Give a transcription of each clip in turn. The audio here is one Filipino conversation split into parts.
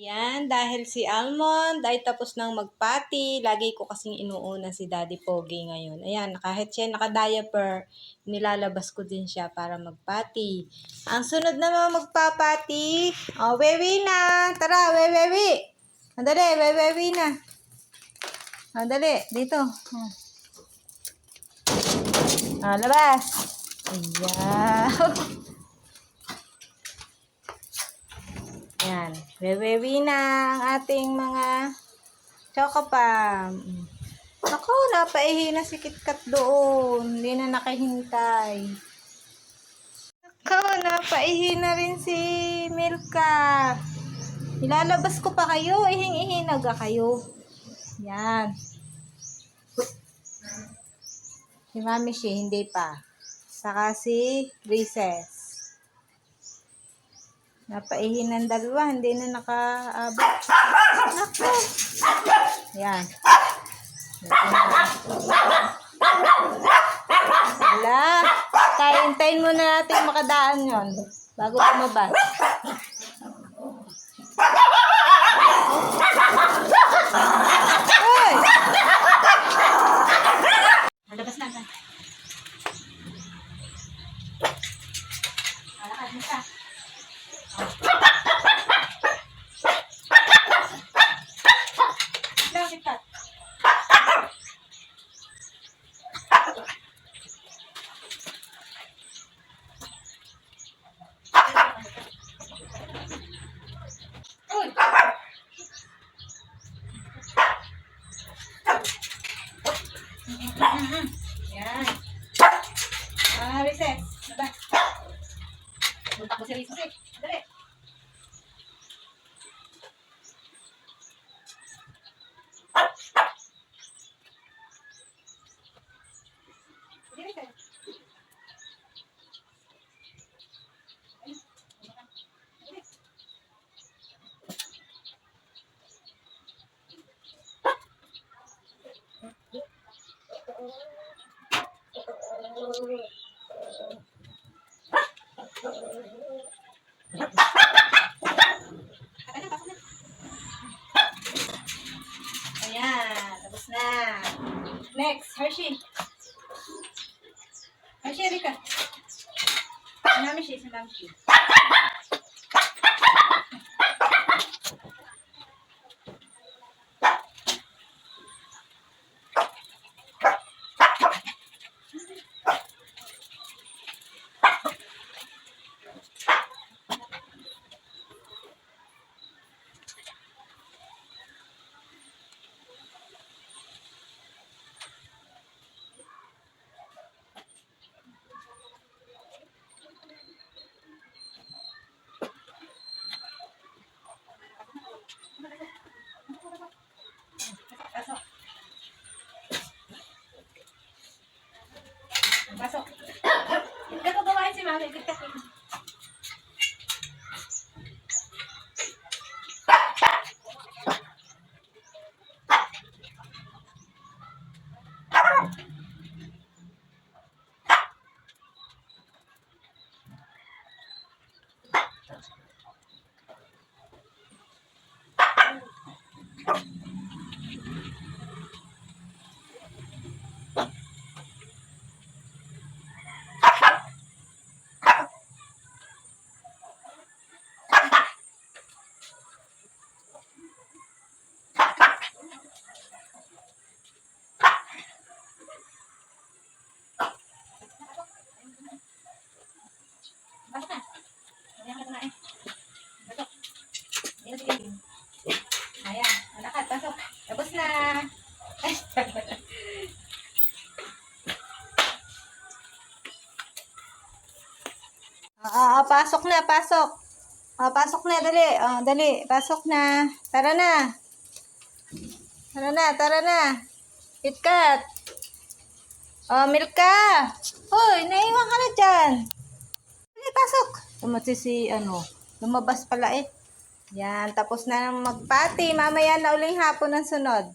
Yan, dahil si Almond ay tapos nang magpati, lagi ko kasing inuuna si Daddy Pogi ngayon. Ayan, kahit siya naka-diaper, nilalabas ko din siya para magpati. Ang sunod naman magpapati, oh, wewe na! Tara, wewe! Andali, wewe na! Andali, dito. Oh. Ah, labas! Ayan. Yan. Wewewi na ang ating mga chocopam. Ako, napaihi na si KitKat doon. Hindi na nakahintay. Ako, napaihi na rin si Milka. Ilalabas ko pa kayo. Ihing-ihi naga kayo. Yan. Si Mami Shi, hindi pa. Saka si Recess. Napaihin ng dalawa, hindi na nakaabot. Nako. Yan. Wala. Tayin-tayin muna natin makadaan yon bago lumabas. Hoy! Malabas na ka. Alakad mo siya. Bakit ka? Uy! Yan. Ah, recess. Diba? Punta ko si. Dali. Dali ka. Ayan, tapos na. Next, Hershey. Hershey, halika. Mami si Mami Pasok. Ito gawain si Mami. Kita Pasok na. Ayan ka kumain. Pasok. Ayan, sige. Ayan, alakad, pasok. Tapos na. Ah, ah, pasok na, pasok. Ah, pasok na, dali. Ah, dali, pasok na. Tara na. Tara na, tara na. KitKat. Oh, Milka. Hoy, naiwan ka na dyan. Dali, pasok. Tumatsi si, ano, lumabas pala eh. Yan, tapos na ng magpati. Mamaya na uling hapon ang sunod.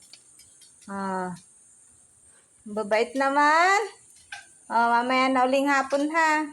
Ah. Babait naman. Oh, mamaya na uling hapon ha.